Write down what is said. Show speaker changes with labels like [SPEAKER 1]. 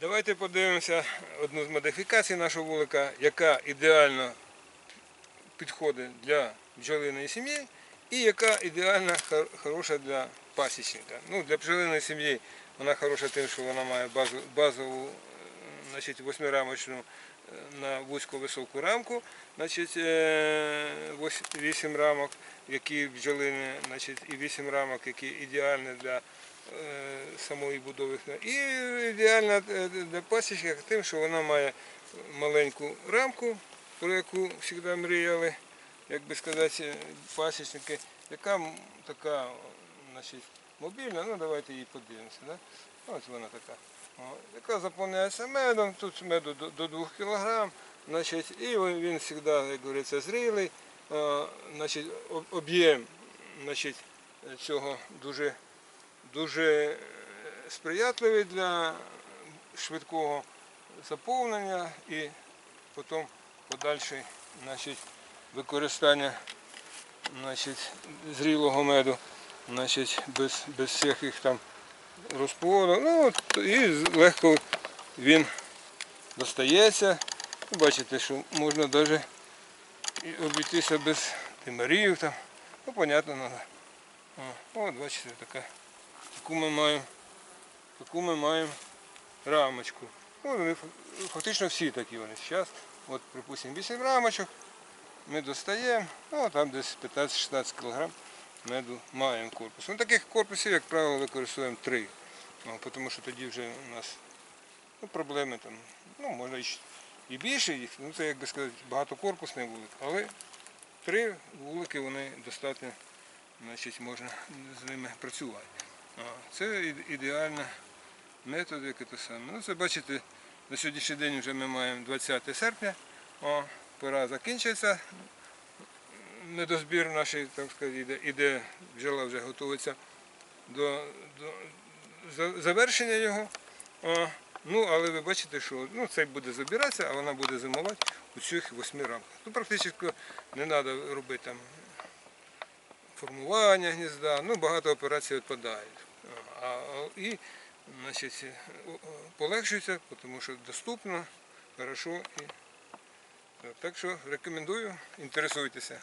[SPEAKER 1] Давайте подивимося одну з модифікацій нашого вулика, яка ідеально підходить для бджолиної сім'ї і яка ідеально хороша для пасічника. Ну, для бджолиної сім'ї вона хороша тим, що вона має базову е, значить, восьмирамочну на вузьку високу рамку, значить, 8 рамок, які бджолини, значить, і 8 рамок, які ідеальні для е, самої будови. І ідеальна е, для пасічника тим, що вона має маленьку рамку, про яку завжди мріяли, як би сказати, пасічники, яка така значить, мобільна, ну давайте її подивимося. Да? Ось вона така. Яка заповняється медом, тут меду до, до 2 кг, значить, і він, завжди, як говориться, зрілий, значить, об'єм цього дуже, дуже е, сприятливий для швидкого заповнення і потім подальше значить, використання значить, зрілого меду значить, без, без всяких там розплодів. Ну, і легко він достається. Бачите, що можна навіть обійтися без тимарів там. Ну, понятно, треба. От бачите, така, таку ми маємо, таку ми маємо рамочку. Ну, вони фактично всі такі вони зараз. От, припустимо, 8 рамочок. Ми достаємо, ну там десь 15-16 кг меду маємо корпус. Ну, таких корпусів, як правило, використовуємо 3. Ну, тому що тоді вже у нас ну, проблеми там, ну, можна і, більше їх, ну це як би сказати, багатокорпусний вулик, але три вулики вони достатньо, значить, можна з ними працювати. А, Це і- ідеальний метод, як це саме. Ну, це бачите, на сьогоднішній день вже ми маємо 20 серпня. О, пора закінчується. Медозбір наш, так сказати, іде, бджола вже готується до, до завершення його. О, ну, але ви бачите, що ну, цей буде забиратися, а вона буде зимувати у цих восьми рамках. Ну, практично не треба робити там формування гнізда, ну, багато операцій відпадають. А, а, і значить, полегшується, тому що доступно, хорошо. І, так що рекомендую, інтересуйтеся.